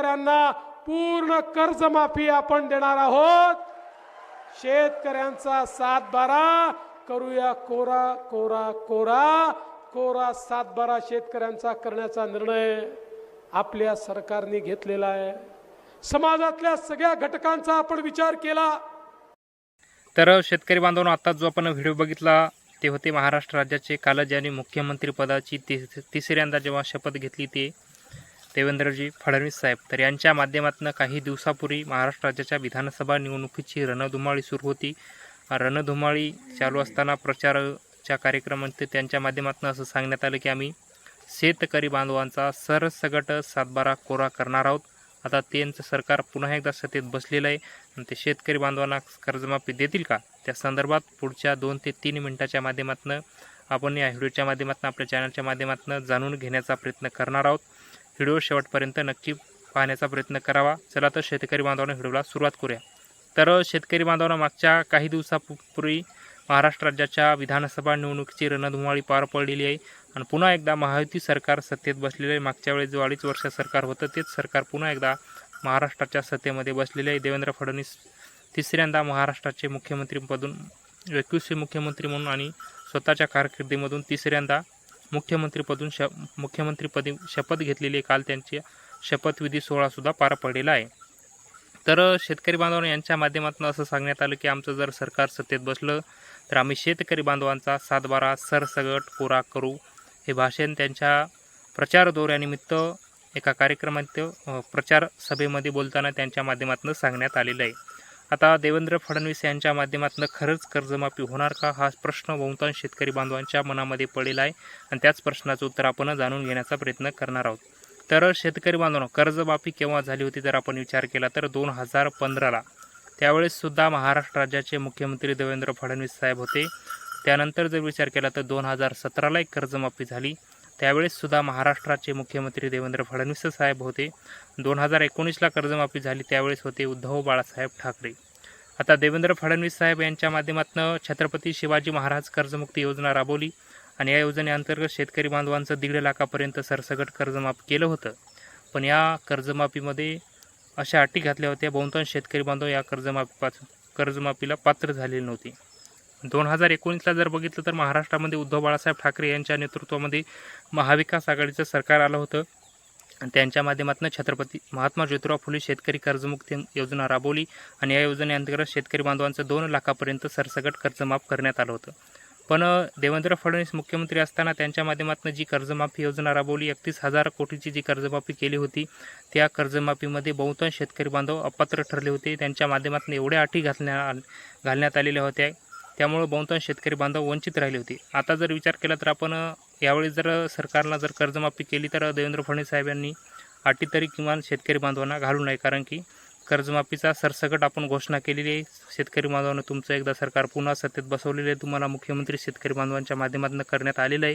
शेतकऱ्यांना पूर्ण कर्जमाफी आपण देणार आहोत. शेतकऱ्यांचा सातबारा करूया कोरा कोरा कोरा. कोरा सातबारा शेतकऱ्यांचा करण्याचा निर्णय आपल्या सरकारने घेतलेला आहे. समाजातल्या सगळ्या घटकांचा आपण विचार केला. तर शेतकरी बांधवांनो आता जो आपण व्हिडिओ बघितला ते होते महाराष्ट्र राज्याचे कालज यांनी मुख्यमंत्री पदाची तिस तिसऱ्यांदा जेव्हा शपथ घेतली ते देवेंद्रजी फडणवीस साहेब. तर यांच्या माध्यमातून काही दिवसापूर्वी महाराष्ट्र राज्याच्या विधानसभा निवडणुकीची रणधुमाळी सुरू होती. रणधुमाळी चालू असताना प्रचाराच्या कार्यक्रमात त्यांच्या माध्यमातून असं सांगण्यात आलं की आम्ही शेतकरी बांधवांचा सरसगट सातबारा कोरा करणार आहोत. आता त्यांचं सरकार पुन्हा एकदा सत्तेत बसलेलं आहे. आणि ते शेतकरी बांधवांना कर्जमाफी देतील का? त्या संदर्भात पुढच्या दोन ते तीन मिनिटाच्या माध्यमातून आपण या व्हिडिओच्या माध्यमातून आपल्या चॅनलच्या माध्यमातून जाणून घेण्याचा प्रयत्न करणार आहोत. व्हिडिओ शेवटपर्यंत नक्की पाहण्याचा प्रयत्न करावा. चला तर शेतकरी बांधवांना व्हिडिओला सुरुवात करूया. तर शेतकरी बांधवांना मागच्या काही दिवसापूर्वी महाराष्ट्र राज्याच्या विधानसभा निवडणुकीची रणधुमाळी पार पडलेली आहे. आणि पुन्हा एकदा महायुती सरकार सत्तेत बसलेलं आहे. मागच्या वेळेस जो अडीच वर्ष सरकार होतं तेच सरकार पुन्हा एकदा महाराष्ट्राच्या सत्तेमध्ये बसलेले आहे. देवेंद्र फडणवीस तिसऱ्यांदा महाराष्ट्राचे मुख्यमंत्रीपदून एकवीसशे मुख्यमंत्री म्हणून आणि स्वतःच्या कारकिर्दीमधून तिसऱ्यांदा मुख्यमंत्रीपदून श मुख्यमंत्रीपदी शपथ घेतलेली काल त्यांची शपथविधी सोहळासुद्धा पार पडलेला आहे. तर शेतकरी बांधवांना यांच्या माध्यमातून असं सांगण्यात आलं की आमचं जर सरकार सत्तेत बसलं तर आम्ही शेतकरी बांधवांचा सातबारा सरसगट कोरा करू. हे भाषण त्यांच्या प्रचार दौऱ्यानिमित्त एका कार्यक्रमात प्रचार सभेमध्ये बोलताना त्यांच्या माध्यमातून सांगण्यात आलेलं आहे. आता देवेंद्र फडणवीस यांच्या माध्यमातून खरंच कर्जमाफी होणार का? हा प्रश्न बहुतांश शेतकरी बांधवांच्या मनामध्ये पडलेला आहे आणि त्याच प्रश्नाचं उत्तर आपण जाणून घेण्याचा प्रयत्न करणार आहोत. तर शेतकरी बांधवांनो कर्जमाफी केव्हा झाली होती जर आपण विचार केला तर दोन हजार पंधराला. त्यावेळेससुद्धा महाराष्ट्र राज्याचे मुख्यमंत्री देवेंद्र फडणवीस साहेब होते. त्यानंतर जर विचार केला तर दोन हजार सतराला एक कर्जमाफी झाली. त्यावेळेससुद्धा महाराष्ट्राचे मुख्यमंत्री देवेंद्र फडणवीस साहेब होते. दोन हजार एकोणीसला कर्जमाफी झाली त्यावेळेस होते उद्धव बाळासाहेब ठाकरे. आता देवेंद्र फडणवीस साहेब यांच्या माध्यमातून छत्रपती शिवाजी महाराज कर्जमुक्ती योजना राबवली आणि या योजनेअंतर्गत शेतकरी बांधवांचं दीड लाखापर्यंत सरसगट कर्जमाफ केलं होतं. पण या कर्जमाफीमध्ये अशा अटी घातल्या होत्या. बहुतांश शेतकरी बांधव या कर्जमाफीपासून कर्जमाफीला पात्र झालेले नव्हते. दोन हजार एकोणीसला जर बघितलं तर महाराष्ट्रामध्ये उद्धव बाळासाहेब ठाकरे यांच्या नेतृत्वामध्ये महाविकास आघाडीचं सरकार आलं होतं. आणि त्यांच्या माध्यमातून छत्रपती महात्मा ज्योतिराव फुले शेतकरी कर्जमुक्ती योजना राबवली आणि या योजनेअंतर्गत शेतकरी बांधवांचं दोन लाखापर्यंत सरसगट कर्जमाफ करण्यात आलं होतं. पण देवेंद्र फडणवीस मुख्यमंत्री असताना त्यांच्या माध्यमातून जी कर्जमाफी योजना राबवली एकतीस हजार कोटीची जी कर्जमाफी केली होती त्या कर्जमाफीमध्ये बहुतांश शेतकरी बांधव अपात्र ठरले होते. त्यांच्या माध्यमातून एवढ्या अटी घालण्या घालण्यात आलेल्या होत्या. त्यामुळं बहुतांश शेतकरी बांधव वंचित राहिले होते. आता जर विचार केला तर आपण यावेळी जर सरकारनं जर कर्जमाफी केली तर देवेंद्र फडणवीस साहेबांनी अटी तरी किमान शेतकरी बांधवांना घालू नये. कारण की कर्जमाफीचा सरसकट आपण घोषणा केलेली आहे. शेतकरी बांधवांना तुमचं एकदा सरकार पुन्हा सत्तेत बसवलेलं आहे. तुम्हाला मुख्यमंत्री शेतकरी बांधवांच्या माध्यमातून करण्यात आलेलं आहे.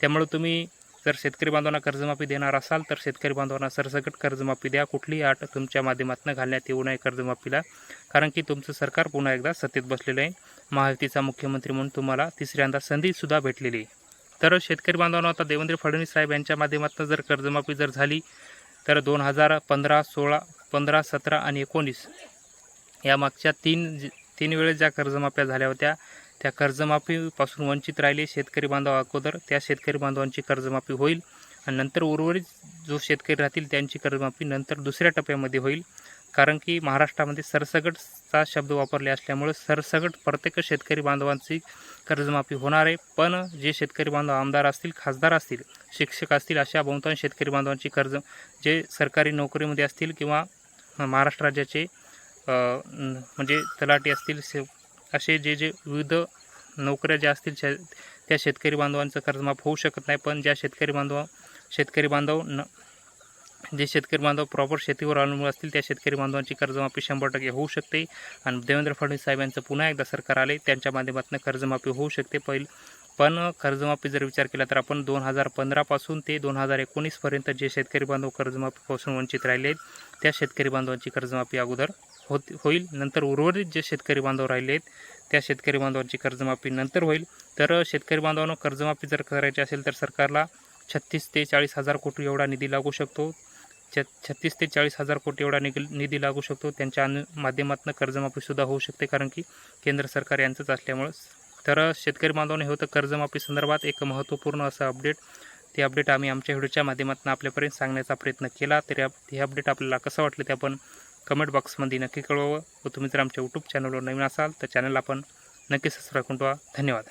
त्यामुळे तुम्ही जर शेतकरी बांधवांना कर्जमाफी देणार असाल तर शेतकरी बांधवांना सरसकट कर्जमाफी द्या. कुठलीही अट तुमच्या माध्यमातून घालण्यात येऊ नये कर्जमाफीला. कारण की तुमचं सरकार पुन्हा एकदा सत्तेत बसलेलं आहे. महायुतीचा मुख्यमंत्री म्हणून तुम्हाला तिसऱ्यांदा संधीसुद्धा भेटलेली आहे. तर शेतकरी बांधवांना आता देवेंद्र फडणवीस साहेब यांच्या माध्यमातून जर कर्जमाफी जर झाली तर दोन हजार पंधरा सोळा पंधरा सतरा आणि एकोणीस या मागच्या तीन तीन वेळेस ज्या कर्जमाफ्या झाल्या होत्या त्या कर्जमाफीपासून वंचित राहिले शेतकरी बांधव अगोदर. त्या शेतकरी बांधवांची कर्जमाफी होईल आणि नंतर उर्वरित जो शेतकरी राहतील त्यांची कर्जमाफी नंतर दुसऱ्या टप्प्यामध्ये होईल. कारण की महाराष्ट्रामध्ये सरसगटचा शब्द वापरले असल्यामुळे सरसगट प्रत्येक शेतकरी बांधवांची कर्जमाफी होणार आहे. पण जे शेतकरी बांधव आमदार असतील खासदार असतील शिक्षक असतील अशा बहुतांश शेतकरी बांधवांची कर्ज जे सरकारी नोकरीमध्ये असतील किंवा महाराष्ट्र राज्याचे म्हणजे तलाटी असतील से असे जे जे विविध नोकऱ्या ज्या असतील शे त्या शेतकरी बांधवांचं कर्जमाफ होऊ शकत नाही. पण ज्या शेतकरी बांधव शेतकरी बांधव न जे शेतकरी बांधव प्रॉपर शेतीवर अवलंबून असतील त्या शेतकरी बांधवांची कर्जमाफी शंभर टक्के होऊ शकते. आणि देवेंद्र फडणवीस साहेब यांचं पुन्हा एकदा सरकार आले त्यांच्या माध्यमातून कर्जमाफी होऊ शकते. पहिल पण कर्जमाफी जर विचार केला तर आपण दोन हजार पंधरापासून ते दोन हजार एकोणीसपर्यंत जे शेतकरी बांधव कर्जमाफीपासून वंचित राहिले आहेत त्या शेतकरी बांधवांची कर्जमाफी अगोदर होत होईल. नंतर उर्वरित जे शेतकरी बांधव राहिले आहेत त्या शेतकरी बांधवांची कर्जमाफी नंतर होईल. तर शेतकरी बांधवांना कर्जमाफी जर करायची असेल तर सरकारला छत्तीस ते चाळीस हजार कोटी एवढा निधी लागू शकतो. छ छत्तीस ते चाळीस हजार कोटी एवढा निधी निधी लागू शकतो. त्यांच्या अनु माध्यमातून कर्जमाफीसुद्धा होऊ शकते कारण की केंद्र सरकार यांचंच असल्यामुळं. तर शेतकरी बांधवांनी हे होतं कर्जमाफी संदर्भात एक महत्त्वपूर्ण असं अपडेट. ते अपडेट आम्ही आमच्या व्हिडिओच्या माध्यमातून आपल्यापर्यंत सांगण्याचा प्रयत्न केला. तरी हे अपडेट आपल्याला कसं वाटलं ते आपण कमेंट बॉक्समध्ये नक्की कळवावं व तुम्ही जर आमच्या यूट्यूब चॅनलवर नवीन असाल तर चॅनल आपण नक्की सबस्क्राईब करून ठेवा. धन्यवाद.